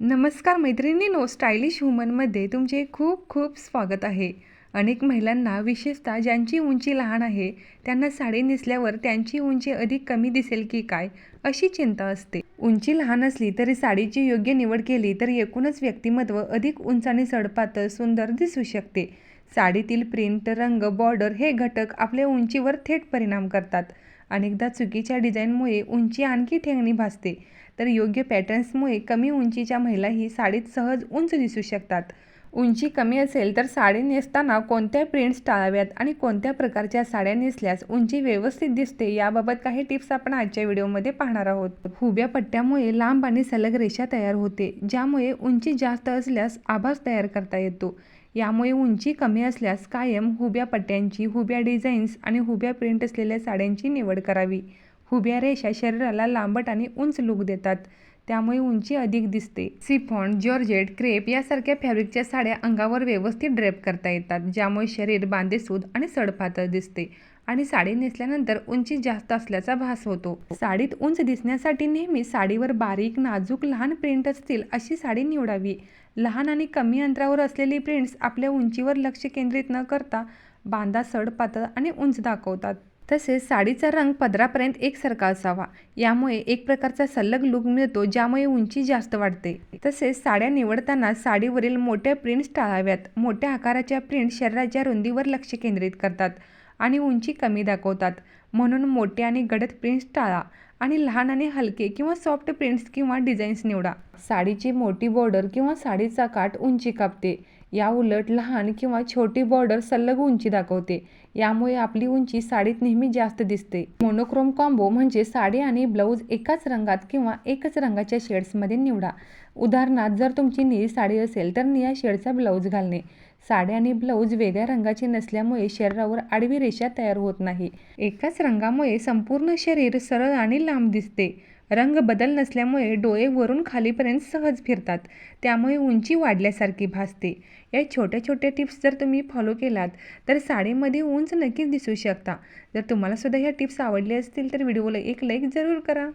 नमस्कार मैत्रिणींनो स्टायलिश वुमनमध्ये तुमचे खूप खूप स्वागत आहे. अनेक महिलांना विशेषतः ज्यांची उंची लहान आहे त्यांना साडी नेसल्यावर त्यांची उंची अधिक कमी दिसेल की काय अशी चिंता असते. उंची लहान असली तरी साडीची योग्य निवड केली तर एकूणच व्यक्तिमत्व अधिक उंच आणि सडपातळ सुंदर दिसू शकते. साडीतील प्रिंट रंग बॉर्डर हे घटक आपल्या उंचीवर थेट परिणाम करतात. अनेकदा चुकीच्या डिझाईनमुळे उंची आणखी ठेंगणी भासते. तर योग्य पॅटर्न्समुळे कमी उंचीच्या महिलाही साडीत सहज उंच दिसू शकतात. उंची कमी असेल तर साडी नेसताना कोणत्या प्रिंट्स टाळाव्यात आणि कोणत्या प्रकारच्या साड्या नेसल्यास उंची व्यवस्थित दिसते याबाबत काही टिप्स आपण आजच्या व्हिडिओमध्ये पाहणार आहोत. हुब्या पट्ट्यामुळे लांब आणि सलग रेषा तयार होते ज्यामुळे उंची जास्त असल्यास आभास तयार करता येतो. यामुळे उंची कमी असल्यास कायम हुब्या पट्ट्यांची हुब्या डिझाईन्स आणि हुब्या प्रिंट असलेल्या साड्यांची निवड करावी. हुब्या रेषा शरीराला लांबट आणि उंच लुक देतात. त्यामुळे उंची अधिक दिसते. सिफॉन जॉर्जेट क्रेप यासारख्या फॅब्रिकच्या साड्या अंगावर व्यवस्थित ड्रेप करता येतात ज्यामुळे शरीर बांधेसूद आणि सडपातळ दिसते आणि साडी नेसल्यानंतर उंची जास्त असल्याचा भास होतो. साडीत उंच दिसण्यासाठी नेहमी साडीवर बारीक नाजूक लहान प्रिंट असतील अशी साडी निवडावी. लहान आणि कमी अंतरावर असलेली प्रिंट्स आपल्या उंचीवर लक्ष केंद्रित न करता बांधा सड पातळ आणि उंच दाखवतात. तसेच साडीचा रंग पदरापर्यंत एकसारखा असावा. यामुळे एक प्रकारचा सल्लग लुक मिळतो ज्यामुळे उंची जास्त वाढते. तसेच साड्या निवडताना साडीवरील मोठ्या प्रिंट्स टाळाव्यात. मोठ्या आकाराच्या प्रिंट शरीराच्या रुंदीवर लक्ष केंद्रित करतात आणि उंची कमी दाखवतात. म्हणून मोठे आणि गडद प्रिंट्स टाळा आणि लहान आणि हलके किंवा सॉफ्ट प्रिंट्स किंवा डिझाईन्स निवडा. साडीची मोठी बॉर्डर किंवा साडीचा काठ उंची कापते. या उलट लहान किंवा छोटी बॉर्डर सलग उंची दाखवते. यामुळे आपली उंची साडीत नेहमी जास्त दिसते. मोनोक्रोम कॉम्बो म्हणजे साडी आणि ब्लाऊज एकाच रंगात किंवा एकच रंगाच्या शेड्समध्ये निवडा. उदाहरणार्थ जर तुमची निळी साडी असेल तर निळ्या शेडचा ब्लाऊज घालणे. साडी आणि ब्लाऊज वेगळ्या रंगाचे नसल्यामुळे शरीरावर आडवी रेषा तयार होत नाही. एकाच रंगामुळे संपूर्ण शरीर सरळ आणि लांब दिसते. रंग बदल नसल्यामुळे डोळे वरून खालीपर्यंत सहज फिरतात. त्यामुळे उंची वाढल्यासारखी भासते. या छोट्या छोट्या टिप्स जर तुम्ही फॉलो केलात तर साडीमध्ये उंच नक्कीच दिसू शकता. जर तुम्हाला सुद्धा ह्या टिप्स आवडल्या असतील तर व्हिडिओला एक लाईक जरूर करा.